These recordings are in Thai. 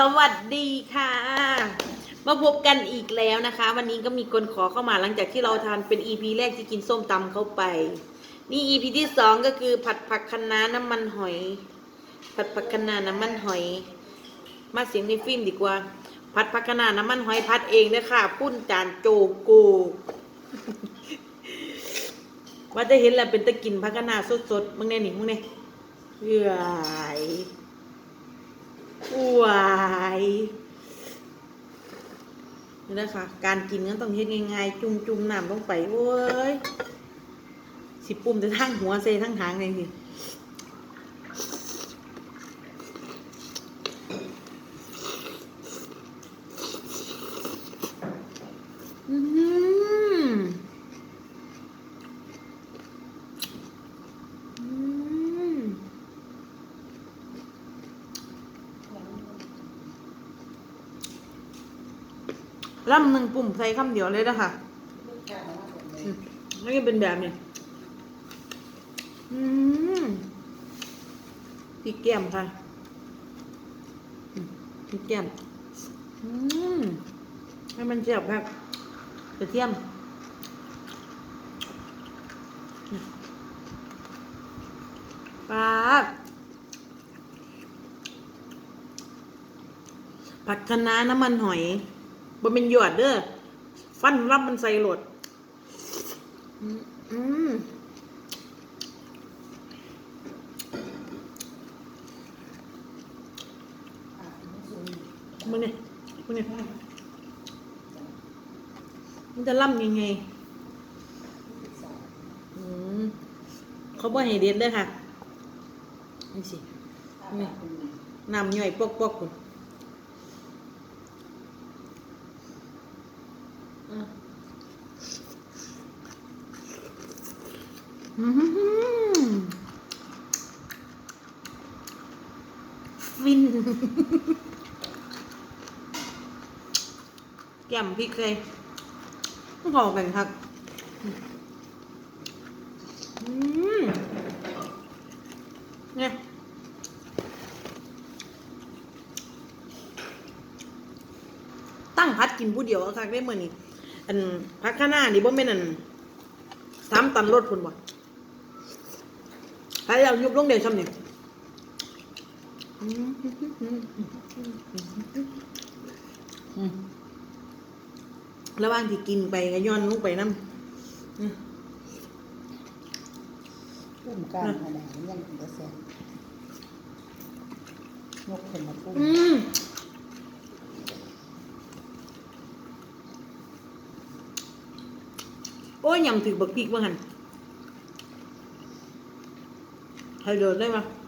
สวัสดีค่ะ มาพบกันอีกแล้วนะคะ วันนี้ก็มีคนขอเข้ามาหลังจากที่เราทานเป็น EP แรกที่กินส้มตำเข้าไป นี่ EP ที่สองก็คือผัดผักคะน้าน้ำมันหอย ผัดผักคะน้าน้ำมันหอย มาเสียงในฟิล์มดีกว่า ผัดผักคะน้าน้ำมันหอยผัดเองเลยค่ะพุ่นจานโจโกว่าจะเห็นแล้วเป็นตะกินผักคะน้าสดๆมึงเนี่ยนี่มึงเนี่ยเอื่อย วายนี่นะคะ การกินก็ต้องเฮ็ดง่ายๆ จุ่มๆน้ำลงไปโว้ย สิปุ่มจะทั้งหัวเซทั้งหางเลยสิ ล่ำหนึ่งปุ่มใส่คำเดียวเลยนะคะอืมไม่เป็นแบบนี้อืมพริกแก้มค่ะอืมพริกแก้มอืมให้มันเจียบครับกระเทียมอืมปลาผัดคะน้าน้ำมันหอย บนเป็นหยอดเด้อฟันรับมันใส่โหลดอืมอืมมึงเนี่ยมึงเนี่ยมันจะล่ำยังไงอืมเขาบอกให้เด็ดเลยค่ะ นี่สินี่น้ำย่อยปอกปอกคุณอะอืมฟิน แก้มพริกเลยต้องพอกันครับอืมเนี่ยตั้งพัดกินผู้เดียวอะค่ะได้เมื่อนี้อันพักข้างหน้านี่บ่แม่นอันสามตันรถพุ่นบ่ถ้าเรายุบลงเดียวช่ำเนี่ย ระหว่างที่กินไปก็ย้อนลงไปน้ำอืมปุ้มกลางขนาดนี้ยังเป็นเปอร์เซ็นต์ยกขึ้นมาปุ้มอืมโอ้ยยำถือบักพริกว่าหันให้เดินได้ปะอืม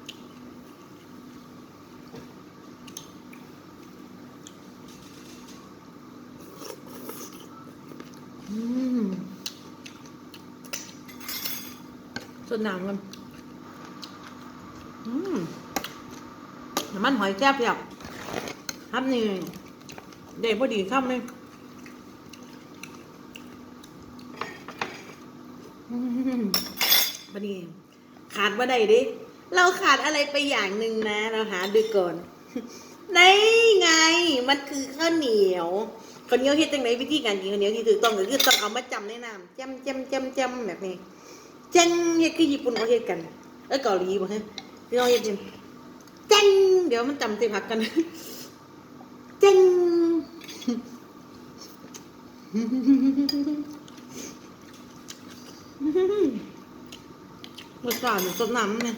สดน้ำกันอืมน้ำมันหอยแซ่บแบบทำนี่เด็ดพอดีทำเลยพอดีขาดว่าใดดิ เราขาดอะไรไปอย่างหนึ่งนะ เราหาดูก่อนในไง มันคือข้าวเหนียว ข้าวเหนียวเฮ็ดจังไหนวิธีการกินข้าวเหนียวที่ถูกต้องก็คือต้องเอามาจำในน้ำจำจำจำจำแบบนี้จังเฮ็ดคือญี่ปุ่นเขาเฮ็ดกันเอ้ยเกาหลีบ่ฮะที่เขาเฮ็ดกันจังเดี๋ยวมันจำสิพักกันจังรสชาติสดน้ำเนี่ย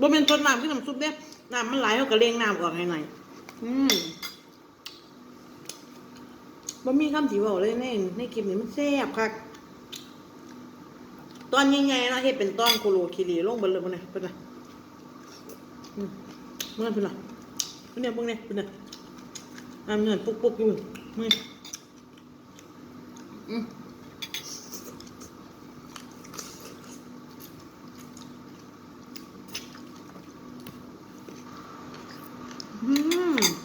บ่เป็นสดน้ำที่น้ำซุปเนี่ยน้ำมันไหลเขาก็เลี้ยงน้ำออกหน่อยๆอืม บ่มีคำสีบอกเลยในในคลิปนี้มันแซ่บคักตอนยังไงเนาะเฮ็ดเป็นต้อนโคโลคิรีลงบนเลยบ่นนี่ยเป็นไงมเมื่อเป็นไงเป็นเนี่ยพวกเนี่ยเป็นเนี่ยอะเงินปุ๊บปุ๊บอยู่มืออืมอืม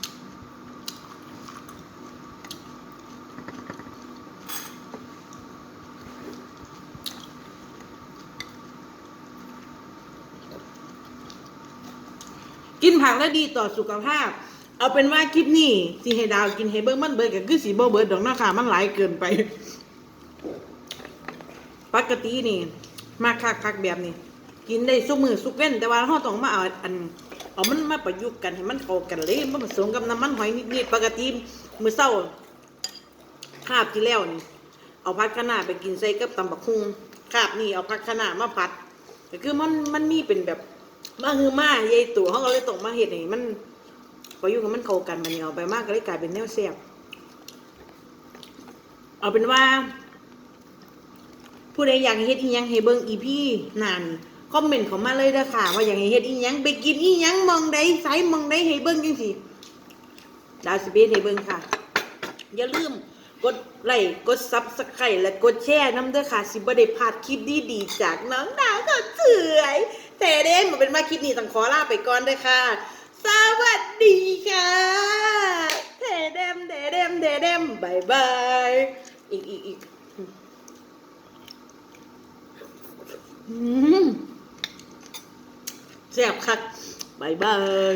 กินผักแล้วดีต่อสุขภาพ เอาเป็นว่าคลิปนี้สิให้ดาวกินให้เบิ้งมันเบิดก็คือสีบ่เบิดดอกเนาะค่ะมันหลายเกินไป ปกตินี่ มาคักคักแบบนี้ กินได้สุกมือสุกเว้น แต่ว่าเราต้องมาเอาอันเอามันมาประยุกต์กันให้มันเข้ากันเลยมันผสมกับน้ำมันหอยนิดๆปกติมือเช้าคาบที่แล้วนี่เอาผัดคะน้าไปกินใส่กับตำบักหุ่งคาบนี่เอาผัดคะน้ามาผัดก็คือมันมันมีเป็นแบบ มาคือมาใหญ่ตัวเขาก็เลยต้องมาเฮ็ดให้มันประยุกต์ให้มันเข้ากันมันนี่เอาไปมากก็เลยกลายเป็นแนวแซ่บเอาเป็นว่า ผู้ใดอยากให้เฮ็ดอีหยังให้เบิ่งอีพี่นานคอมเมนต์เขามาเลยเด้อค่ะ ว่าอยากให้เฮ็ดอีหยังไปกินอีหยังมองใดไสหมองใดให้เบิ่งจังซี่ดาวสิเบสให้เบิ่งค่ะ อย่าลืม กดไลค์กดซับสไครต์และกดแชร์น้ำเด้อค่ะ สิบ่ได้พลาดคลิปดีๆจากน้องดาวก็เฉยแต่เด่นมาเป็นมาคลิปนี้ต้องขอลาไปก่อนด้อค่ะ สวัสดีค่ะเทเดมเดเดมเดเดมบายบายอีกอีกอีกแซ่บคักบายบาย